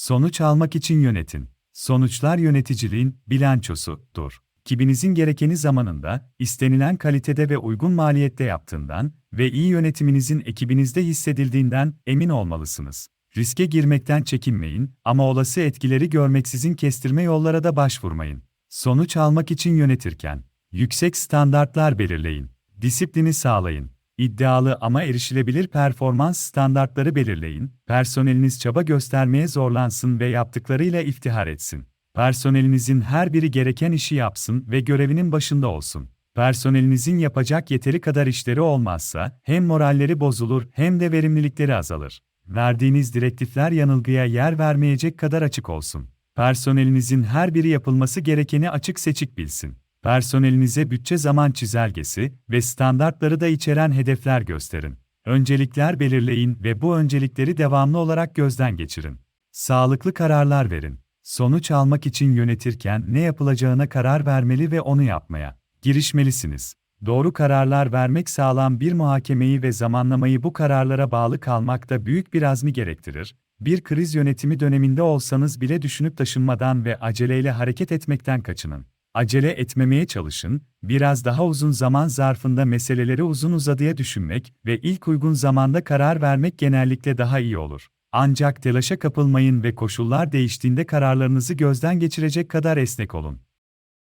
Sonuç almak için yönetin. Sonuçlar yöneticiliğin bilançosudur. Kibinizin gerekeni zamanında, istenilen kalitede ve uygun maliyette yaptığından ve iyi yönetiminizin ekibinizde hissedildiğinden emin olmalısınız. Riske girmekten çekinmeyin ama olası etkileri görmeksizin kestirme yollara da başvurmayın. Sonuç almak için yönetirken, yüksek standartlar belirleyin. Disiplini sağlayın. İddialı ama erişilebilir performans standartları belirleyin. Personeliniz çaba göstermeye zorlansın ve yaptıklarıyla iftihar etsin. Personelinizin her biri gereken işi yapsın ve görevinin başında olsun. Personelinizin yapacak yeteri kadar işleri olmazsa hem moralleri bozulur hem de verimlilikleri azalır. Verdiğiniz direktifler yanılgıya yer vermeyecek kadar açık olsun. Personelinizin her biri yapılması gerekeni açık seçik bilsin. Personelinize bütçe zaman çizelgesi ve standartları da içeren hedefler gösterin. Öncelikler belirleyin ve bu öncelikleri devamlı olarak gözden geçirin. Sağlıklı kararlar verin. Sonuç almak için yönetirken ne yapılacağına karar vermeli ve onu yapmaya girişmelisiniz. Doğru kararlar vermek sağlam bir muhakemeyi ve zamanlamayı bu kararlara bağlı kalmak da büyük bir azmi gerektirir. Bir kriz yönetimi döneminde olsanız bile düşünüp taşınmadan ve aceleyle hareket etmekten kaçının. Acele etmemeye çalışın, biraz daha uzun zaman zarfında meseleleri uzun uzadıya düşünmek ve ilk uygun zamanda karar vermek genellikle daha iyi olur. Ancak telaşa kapılmayın ve koşullar değiştiğinde kararlarınızı gözden geçirecek kadar esnek olun.